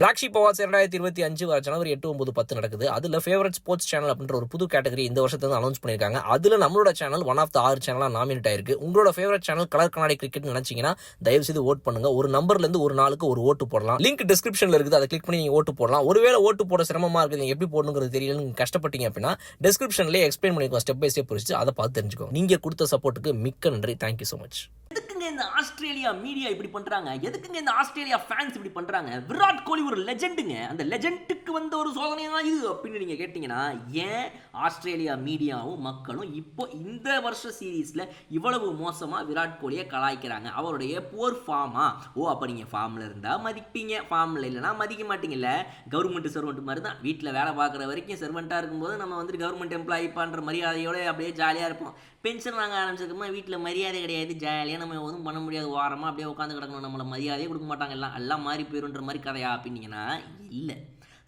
Black sheep awards இரண்டாயிரத்தி இருபத்தி அஞ்சு வர ஜனவரி எட்டு ஒன்பது பத்து நடக்குது. அதில் ஃபேவரட் ஸ்போர்ட்ஸ் சேனல் அப்படின்ற ஒரு புது கேட்டகரி இந்த வருஷத்துல வந்து அனௌன்ஸ் பண்ணியிருக்காங்க. அதில் நம்மளோட சேனல் ஒன் ஆஃப் த ஆறு சேனலாக நாமினேட் ஆயிருக்கு. உங்களோட ஃபேவரட் சேனல் கலர் கண்ணாடி கிரிக்கெட் நினைச்சீங்கன்னா தயவு செய்து ஓட் பண்ணுங்க. ஒரு நம்பர்லேருந்து ஒரு நாளுக்கு ஒரு ஓட்டு போடலாம். லிங்க் டிஸ்கிரிப்ஷனில் இருக்குது. அதை கிளிக் பண்ணி நீங்கள் ஓட்டு போடலாம். ஒருவேளை ஓட்டு போட சிரமமா இருக்குது நீங்கள் எப்படி போடணுங்கிறது தெரியல நீங்க கஷ்டப்பட்டீங்க அப்படின்னா டிஸ்கிரிப்ஷன்லேயே எக்ஸ்பிளைன் பண்ணிக்கோ ஸ்டெப் பை ஸ்டெப் பிடிச்சி அதை பார்த்து தெரிஞ்சுக்கோங்க. நீங்கள் கொடுத்த சப்போர்ட்டுக்கு மிக்க நன்றி. தேங்க்யூ ஸோ மச் எதுக்குங்க இந்த ஆஸ்திரேலியா மீடியா இப்படி பண்ணுறாங்க எதுக்குங்க இந்த ஆஸ்திரேலியா ஃபேன்ஸ் இப்படி பண்ணுறாங்க விராட் கோலி ஒரு லெஜெண்டுங்க அந்த லெஜெண்டுக்கு வந்த ஒரு சோதனையா இது அப்படின்னு நீங்கள் கேட்டிங்கன்னா ஏன் ஆஸ்திரேலியா மீடியாவும் மக்களும் இப்போ இந்த வருஷ சீரீஸில் இவ்வளவு மோசமாக விராட் கோலியை கலாய்க்கிறாங்க? அவருடைய போர் ஃபார்மா ஓ அப்போ நீங்கள் ஃபார்மில் இருந்தால் மதிப்பீங்க. ஃபார்மில் இல்லைன்னா மதிக்க மாட்டீங்கல்ல. கவர்மெண்ட் சர்வெண்ட் மாதிரி தான் வீட்டில் வேலை பார்க்குற வரைக்கும் சர்வெண்ட்டாக இருக்கும்போது நம்ம வந்துட்டு கவர்மெண்ட் எம்ப்ளாயி பண்ணுற மரியாதையோட அப்படியே ஜாலியாக இருப்போம். பென்ஷன் வாங்க ஆரம்பிச்சதுக்கப்புறமா வீட்டில் மரியாதை கிடையாது ஜாலியாக நம்ம எதுவும் பண்ண முடியாது. வாரமாக அப்படியே உட்காந்து கிடக்கணும். நம்மளை மரியாதையே கொடுக்க மாட்டாங்க. எல்லாம் எல்லாம் மாறி போயிருன்ற மாதிரி கதையா அப்படின்னீங்கன்னா இல்லை.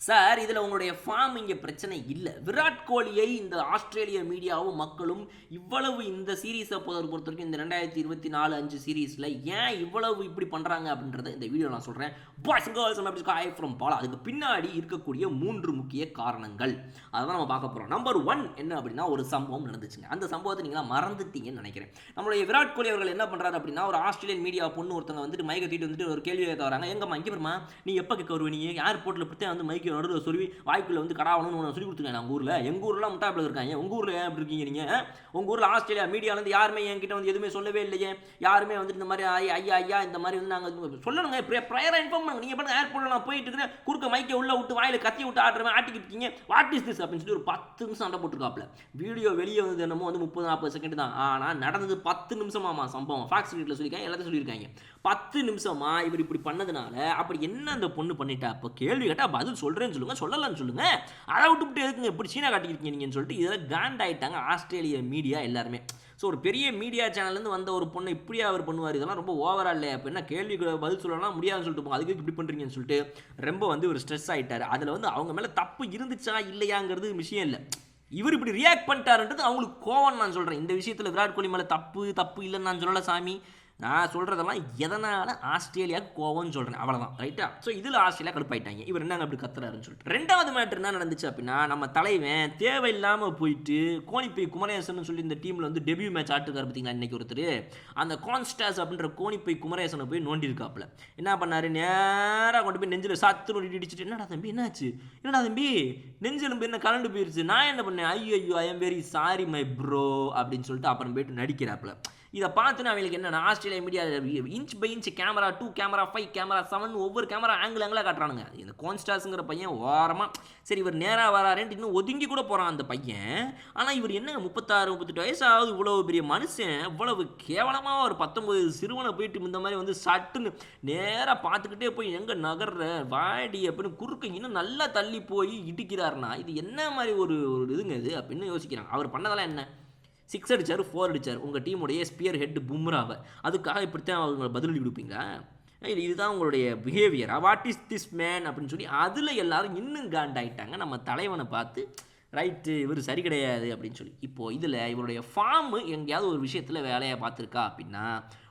சார் இதில் உங்களுடைய ஃபார்ம் இங்கே பிரச்சனை இல்லை. விராட் கோலியை இந்த ஆஸ்திரேலிய மீடியாவும் மக்களும் இவ்வளவு இந்த சீரீஸை பொறுத்த பொறுத்த வரைக்கும் இந்த ரெண்டாயிரத்தி இருபத்தி நாலு அஞ்சு சீரீஸில் ஏன் இவ்வளவு இப்படி பண்ணுறாங்க அப்படின்றத இந்த வீடியோ நான் சொல்கிறேன் boys girls I from Bala அதுக்கு பின்னாடி இருக்கக்கூடிய மூன்று முக்கிய காரணங்கள். அதான் நம்ம பார்க்க போகிறோம் நம்பர் ஒன் என்ன அப்படின்னா ஒரு சம்பவம் நடந்துச்சுங்க. அந்த சம்பவத்தை நீங்களாம் மறந்துட்டீங்கன்னு நினைக்கிறேன். நம்மளுடைய விராட் கோலி அவர்கள் என்ன பண்ணுறாரு அப்படின்னா ஒரு ஆஸ்திரேலியன் மீடியா பொண்ணு ஒருத்தவங்க வந்துட்டு மைக்கை தீட்டு வந்துட்டு ஒரு கேள்வி கேட்க வராங்க. எங்கம்மா இங்கே வருமா நீ எப்போ கேட்க வருவ நீ? ஏர்போர்ட்டில் பற்றி வந்து மைக் மைக்கு நடுவில் சொருவி வாய்க்குள்ள வந்து கடாவணும்னு ஒன்று சொல்லி கொடுத்துருக்கேன் நான் ஊரில். எங்கள் ஊர்லாம் முட்டாப்பில் இருக்காங்க. உங்கள் ஊரில் ஏன் அப்படி இருக்கீங்க நீங்கள் உங்கள் ஊரில் ஆஸ்திரேலியா மீடியாலேருந்து யாருமே என்கிட்ட வந்து எதுவுமே சொல்லவே இல்லையே. யாருமே வந்து இந்த மாதிரி ஐயா ஐயா ஐயா இந்த மாதிரி வந்து நாங்கள் சொல்லணுங்க. ப்ரையராக இன்ஃபார்ம் பண்ணுங்க. நீங்கள் பண்ணுங்க ஏர்போர்ட்டில் நான் போயிட்டு இருக்கிறேன் குறுக்க மைக்கை உள்ள விட்டு வாயில் கத்தி விட்டு ஆடுறவன் ஆட்டிக்கிட்டு இருக்கீங்க. வாட் இஸ் திஸ் அப்படின்னு சொல்லி ஒரு பத்து நிமிஷம் சண்டை போட்டுருக்காப்ல. வீடியோ வெளியே வந்து என்னமோ வந்து முப்பது நாற்பது செகண்ட் தான். ஆனால் நடந்தது பத்து நிமிஷமாமா சம்பவம். ஃபேக்ஸ் வீட்டில் சொல்லியிருக்காங்க எல்லாத்தையும் சொல்லியிருக்காங்க. பத்து நிமிஷமா இவர் இப்படி பண்ணதுனால அப்படி என்ன அந்த பொண்ணு பண்ணிட்டா? அப்போ கேள்வி கேட்டால் பதில் சொல்கிறேன்னு சொல்லுங்கள் சொல்லலன்னு சொல்லுங்கள் அதை விட்டுவிட்டு எதுக்குங்க இப்படி சீனா காட்டிக்கிட்டீங்க நீங்கன்னு சொல்லிட்டு இதில் காண்ட் ஆகிட்டாங்க ஆஸ்திரேலிய மீடியா எல்லாருமே. ஸோ ஒரு பெரிய மீடியா சேனல்லேருந்து வந்த ஒரு பொண்ணை இப்படியே அவர் பண்ணுவார்? இதெல்லாம் ரொம்ப ஓவரா இல்லை அப்போ என்ன கேள்வி பதில் சொல்லலாம் முடியாதுன்னு சொல்லிட்டு போங்க. அதுக்கு இப்படி பண்ணுறீங்கன்னு சொல்லிட்டு ரொம்ப வந்து ஒரு ஸ்ட்ரெஸ் ஆகிட்டார் அதில் வந்து அவங்க மேலே தப்பு இருந்துச்சா இல்லையாங்கிறது விஷயம் இல்லை. இவர் இப்படி ரியாக்ட் பண்ணிட்டாருன்றது அவங்களுக்கு கோவம் நான் சொல்கிறேன் இந்த விஷயத்தில் விராட் கோலி மேலே தப்பு தப்பு இல்லைன்னு நான் சொல்லலை சாமி. நான் சொல்கிறதெல்லாம் எதனால் ஆஸ்திரேலியாவுக்கு கோவம்னு சொல்கிறேன் அவ்வளோதான் ரைட்டா ஸோ இதில் ஆஸ்திரேலியா கடுப்பாயிட்டாங்க. இவர் என்னங்க அப்படி கத்துறாருன்னு சொல்லிட்டு. ரெண்டாவது மேட்ரு என்ன நடந்துச்சு அப்படின்னா நம்ம தலைவன் தேவையில்லாமல் போயிட்டு கோணிப்பை குமரேசன் சொல்லி இந்த டீமில் வந்து டெபியூ மேட்ச் ஆட்டுக்கார் பார்த்தீங்களா இன்னைக்கு ஒருத்தர்? அந்த கான்ஸ்டாஸ் அப்படின்ற கோணிப்பை குமரேசனை போய் நோண்டியிருக்காப்புல என்ன பண்ணார்? நேராக கொண்டு போய் நெஞ்சில் சாத்து நோண்டி இடிச்சிட்டு என்னடா தம்பி என்னாச்சு? என்னடா தம்பி? நெஞ்செலும்பு என்ன கலண்டு போயிருச்சு? நான் என்ன பண்ணேன்? ஐயோ ஐயோ I am very sorry my bro அப்படின்னு சொல்லிட்டு அப்புறம் போயிட்டு நடிக்கிறாப்புல. இதை பார்த்துன்னு அவங்களுக்கு என்னென்னா Australia media inch by inch camera two camera five camera seven ஒவ்வொரு கேமரா ஆங்கிள் ஆங்கிளாக காட்டுறானுங்க. இந்த கோன்ஸ்டாஸுங்கிற பையன் ஓரமாக சரி இவர் நேராக வராருன்ட்டு இன்னும் ஒதுங்கி கூட போகிறான் அந்த பையன். ஆனால் இவர் என்ன முப்பத்தாறு முப்பத்தெட்டு வயசாவது இவ்வளோ பெரிய மனுஷன். இவ்வளவு கேவலமாக ஒரு பத்தொம்பது சிறுவனை போயிட்டு இந்த மாதிரி வந்து சட்டுன்னு நேராக பார்த்துக்கிட்டே போய் எங்கே நகர்ற வாடி அப்படின்னு குறுக்க இன்னும் நல்லா தள்ளி போய் இடிக்கிறாருனா இது என்ன மாதிரி ஒரு ஒரு இதுங்க இது அப்படின்னு யோசிக்கிறாங்க. அவர் பண்ணதெல்லாம் என்ன? சிக்ஸ் அடிச்சார் ஃபோர் அடிச்சார். உங்கள் டீமுடைய ஸ்பியர் ஹெட் பும்ராவை. அதுக்காக இப்படித்தான் அவங்க பதிலடி கொடுப்பீங்க? இது இதுதான் உங்களுடைய behaviour what is this man அப்படின்னு சொல்லி அதில் எல்லாரும் இன்னும் காண்டாயிட்டாங்க நம்ம தலைவனை பார்த்து ரைட்டு இவர் சரி கிடையாது. அப்படின்னு சொல்லி. இப்போது இதில் இவருடைய ஃபார்மு எங்கேயாவது ஒரு விஷயத்தில் வேலையை பார்த்துருக்கா அப்படின்னா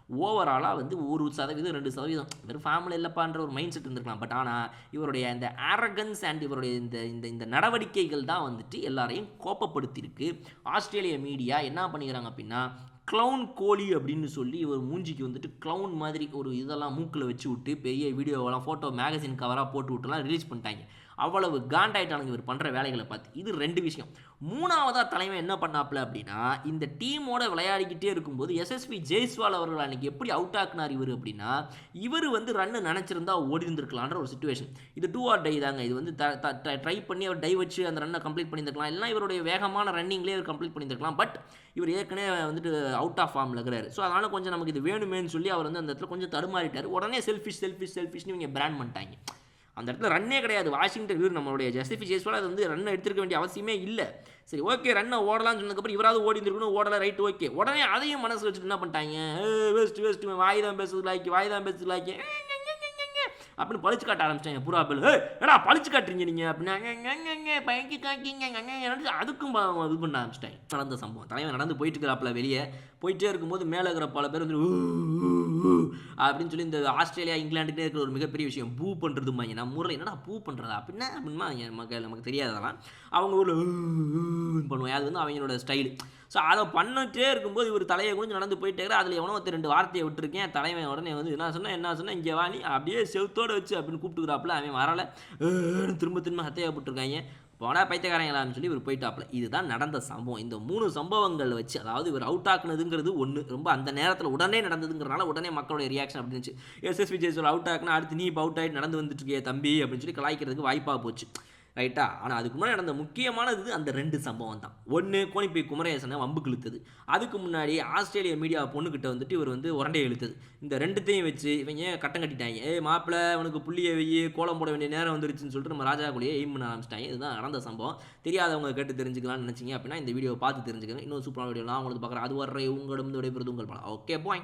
ஓவராலாக வந்து ஒரு சதவீதம் ரெண்டு சதவீதம். வெறும் ஃபேமிலி இல்லைப்பான்ற ஒரு மைண்ட் செட் இருந்திருக்கலாம். பட் ஆனால் இவருடைய இந்த அரகன்ஸ் அண்ட் இவருடைய இந்த இந்த இந்த நடவடிக்கைகள் தான் வந்துட்டு எல்லாரையும் கோப்பப்படுத்தியிருக்கு ஆஸ்திரேலிய மீடியா என்ன பண்ணிக்கிறாங்க அப்படின்னா க்ளவுன் கோழி அப்படின்னு சொல்லி இவர் மூஞ்சிக்கு வந்துட்டு க்ளவுன் மாதிரி ஒரு இதெல்லாம் மூக்கில் வச்சு விட்டு பெரிய வீடியோவெல்லாம் ஃபோட்டோ மேகசின் கவராக போட்டு விட்டுலாம் ரிலீஸ் பண்ணிட்டாங்க. அவ்வளவு காண்டாயிட்டானுங்க இவர் பண்ணுற வேலைகளை பார்த்து. இது ரெண்டு விஷயம். மூணாவதாக தலைமை என்ன பண்ணாப்புல அப்படின்னா இந்த டீமோட விளையாடிக்கிட்டே இருக்கும்போது எஸ்எஸ்பி ஜெய்ஸ்வால் அவர்கள் அன்றைக்கி எப்படி அவுட் ஆக்குனார் இவர் அப்படின்னா இவர் வந்து ரன்னு நினச்சிருந்தா ஓடி இருந்திருக்கலான்ற ஒரு சுச்சுவேஷன் இது டூ ஆர் டை தாங்க. இது வந்து ட்ரை பண்ணி அவர் டை வச்சு அந்த ரன்னை கம்ப்ளீட் பண்ணியிருக்கலாம் எல்லாம் இவருடைய வேகமான ரன்னிங்லேயே அவர் கம்ப்ளீட் பண்ணியிருக்கலாம் பட் இவர் ஏற்கனவே வந்துட்டு அவுட் ஆஃப் ஃபார்மில் இருக்கிறாரு. ஸோ அதனால் கொஞ்சம் நமக்கு இது வேணுமேன்னு சொல்லி அவர் வந்து அந்த இடத்துல கொஞ்சம் தடுமாறிட்டார். உடனே செல்ஃபிஷ் செல்ஃபிஷ் செல்ஃபிஷ்னு இவங்க பிராண்ட் பண்ணிட்டாங்க. அந்த இடத்துல ரன்னே கிடையாது வாஷிங்டன் வீர் நம்மளுடைய ஜஸ்டிஃபி ஜெய்ஸ்வால் அது வந்து ரன் எடுத்துருக்க வேண்டிய அவசியமே இல்லை சரி ஓகே ரன்னை ஓடலாம்னு சொன்னதுக்கப்புறம் இவராது ஓடி இருந்திருக்கணும் ஓடலை ரைட் ஓகே உடனே அதையும் மனசு வச்சுட்டு என்ன பண்ணிட்டாங்க வேஸ்ட் வேஸ்ட் வாய் தான் பேசுறது ஆக்கி வாய் தான் பேசுறது லாக்கி அப்படின்னு பழிச்சு காட்ட ஆரம்பிச்சிட்டாங்க புறா பில் ஏடா பழிச்சு காட்டுறீங்க நீங்கள் அப்படின்னா பயங்கி காக்கிங்க அதுக்கும் இது பண்ண ஆரம்பிச்சிட்டாங்க நடந்த சம்பவம் தலைவன் நடந்து போயிட்டு இருக்கிறாப்புல வெளியே போயிட்டே இருக்கும்போது மேலே இருக்கிற பல பேர் வந்து அப்படின்னு சொல்லி இந்த ஆஸ்திரேலியா இங்கிலாந்துக்கிட்டே இருக்கிற ஒரு மிகப்பெரிய விஷயம் பூ பண்ணுறதுமாங்க நம்ம ஊரில் என்னடா பூ பண்ணுறதா அப்படின்னா அப்படின்னா நமக்கு நமக்கு தெரியாததெல்லாம். அவங்க ஊரில் பண்ணுவாங்க. அது வந்து அவங்களோட ஸ்டைலு ஸோ அதை பண்ணிட்டே இருக்கும்போது இவர் தலையை குனிஞ்சு நடந்து போயிட்டே இருக்கிற அதில் எவனோ ஒருத்தர் ரெண்டு வார்த்தையை விட்டுருக்கேன். தலைவன் உடனே வந்து என்ன சொன்னால் என்ன சொன்னால் இங்கே வாணி அப்படியே செவத்தோடு வச்சு அப்படின்னு கூப்பிட்டுக்கிறாப்புல அவன் வரலை. திரும்ப திரும்ப சத்தையாக போட்டிருக்காங்க. போனா பைத்தியக்காரங்களான்னு சொல்லி இவர் போயிட்டாப்புல. இதுதான் நடந்த சம்பவம். இந்த மூணு சம்பவங்கள் வச்சு அதாவது இவர் அவுட் ஆக்குனதுங்கிறது ஒன்று ரொம்ப அந்த நேரத்தில் உடனே நடந்ததுங்கிறனால உடனே மக்களுடைய ரியாக்ஷன் அப்படின்னு இருந்துச்சு. எஸ் விஜய் சொல் அவுட் ஆக்குனா அடுத்து நீ இப்போ அவுட் ஆகிட்டு நடந்து வந்துட்டுருக்கிய தம்பி அப்படின்னு சொல்லி கலாய்க்கிறதுக்கு வாய்ப்பாக போச்சு. ரைட்டா? ஆனால் அதுக்கு முன்னாடி நடந்த முக்கியமானது அந்த ரெண்டு சம்பவம் தான் ஒன்று கோணிப்பை குமரேசனை வம்புக்கு இழுத்தது. அதுக்கு முன்னாடி ஆஸ்திரேலிய மீடியா பொண்ணுக்கிட்ட வந்துட்டு இவர் வந்து உரண்டையை இழுத்தது. இந்த ரெண்டுத்தையும் வச்சு இவங்க கட்டம் கட்டிட்டாங்க? ஏ மாப்பிள்ளை உனக்கு புள்ளியை வெய்ய கோலம் போட வேண்டிய நேரம் வந்துருச்சுன்னு சொல்லிட்டு நம்ம ராஜா கூடயே எய்ம் பண்ண ஆரம்பிச்சிட்டாங்க. இதுதான் நடந்த சம்பவம். தெரியாதவங்க கேட்டு தெரிஞ்சுக்கலாம்னு நினச்சிங்க அப்படின்னா இந்த வீடியோ பார்த்து தெரிஞ்சுக்கங்க. இன்னும் சூப்பரான வீடியோலாம் உங்களுக்கு பார்க்குறேன். அது வரை உங்களிடம் விடைபெறுது உங்கள் படம் ஓகே பாய்